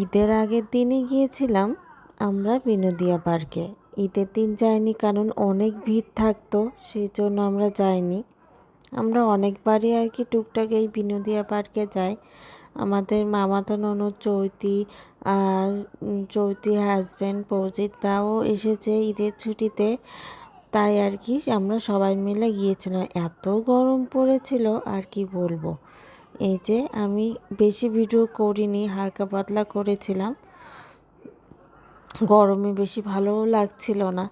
ঈদের আগের দিনই গিয়েছিলাম আমরা বিনোদিয়া পার্কে। ঈদের দিন যাইনি কারণ অনেক ভিড় থাকতো সেই জন্য আমরা যাইনি। আমরা অনেকবারই আর কি টুকটাক এই বিনোদিয়া পার্কে যাই। আমাদের মামাতো ননদ চৈতি আর চৈতি হাজব্যান্ড পৌজিত তাও এসেছে ঈদের ছুটিতে। তাই আর কি আমরা সবাই মিলে গিয়েছিলাম। এত গরম পড়েছিল, আর কি বলব। এই যে আমি বেশি ভিডিও করিনি, হালকা পাতলা করেছিলাম। গরমে বেশি ভালোও লাগছিল না।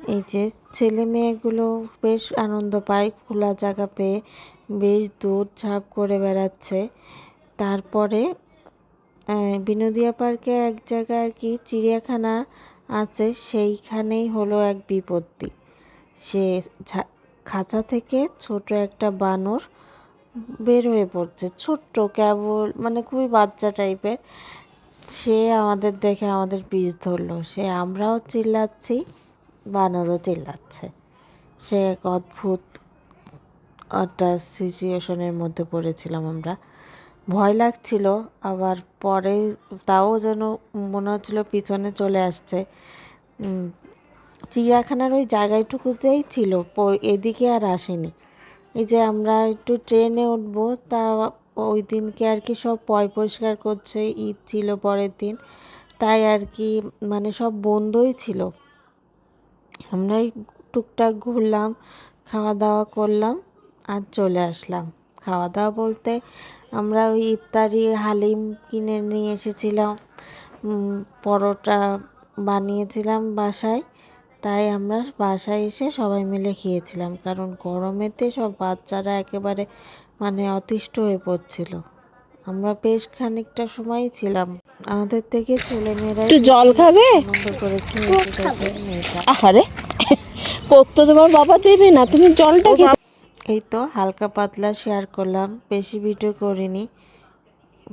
এই যে ছেলে মেয়েগুলো বেশ আনন্দ পায়, খোলা জায়গা পেয়ে বেশ দৌড় ঝাঁপ করে বেড়াচ্ছে। তারপরে বিনোদিয়া পার্কে এক জায়গায় আর কি চিড়িয়াখানা আছে, সেইখানেই হলো এক বিপত্তি। সে খাঁচা থেকে ছোট একটা বানর বের হয়ে পড়ছে। ছোট্ট কেবল মানে খুবই বাচ্চা টাইপের। সে আমাদের দেখে আমাদের পিস ধরলো। সে আমরাও চিল্লাচ্ছি, বানরও চিল্লাচ্ছে। সে এক অদ্ভুত একটা সিচুয়েশনের মধ্যে পড়েছিলাম আমরা। ভয় লাগছিল, আবার পরে তাও যেন মনে হচ্ছিল পিছনে চলে আসছে। চিড়িয়াখানার ওই জায়গাটুকুতেই ছিল এদিকে আর আসেনি। এই যে আমরা একটু ট্রেনে উঠবো, তা ওই দিনকে আর কি সব পয় পরিষ্কার করছে, ঈদ ছিল পরের দিন। তাই আর কি মানে সব বন্ধই ছিল। আমরা এই টুকটাক ঘুরলাম খাওয়া দাওয়া করলাম আর চলে আসলাম। খাওয়া দাওয়া বলতে আমরা ওই ইফতারি হালিম কিনে নিয়ে এসেছিলাম পরোটা বানিয়েছিলাম বাসায়। তাই আমরা বাসায় এসে সবাই মিলে খেয়েছিলাম কারণ গরমেতে সব বাচ্চারা একেবারে মানে অতিষ্ঠ হয়ে পড়ছিল। আমরা বেশ খানিকটা সময় ছিলাম। আমাদের থেকে ছেলেমেয়েরা একটু জল খাবে করেছে আহারে করতে তোমার বাবা দেবে না তুমি জলটা খেতে এই তো হালকা পাতলা শেয়ার করলাম বেশি ভিডিও করিনি।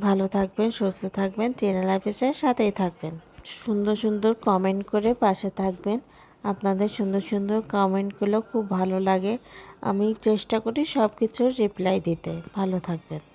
ভালো থাকবেন সুস্থ থাকবেন চ্যানেল অফিসের সাথেই থাকবেন। সুন্দর সুন্দর কমেন্ট করে পাশে থাকবেন। আপনাদের সুন্দর সুন্দর কমেন্টগুলো খুব ভালো লাগে। আমি চেষ্টা করি সব কিছুর রিপ্লাই দিতে। ভালো থাকবেন।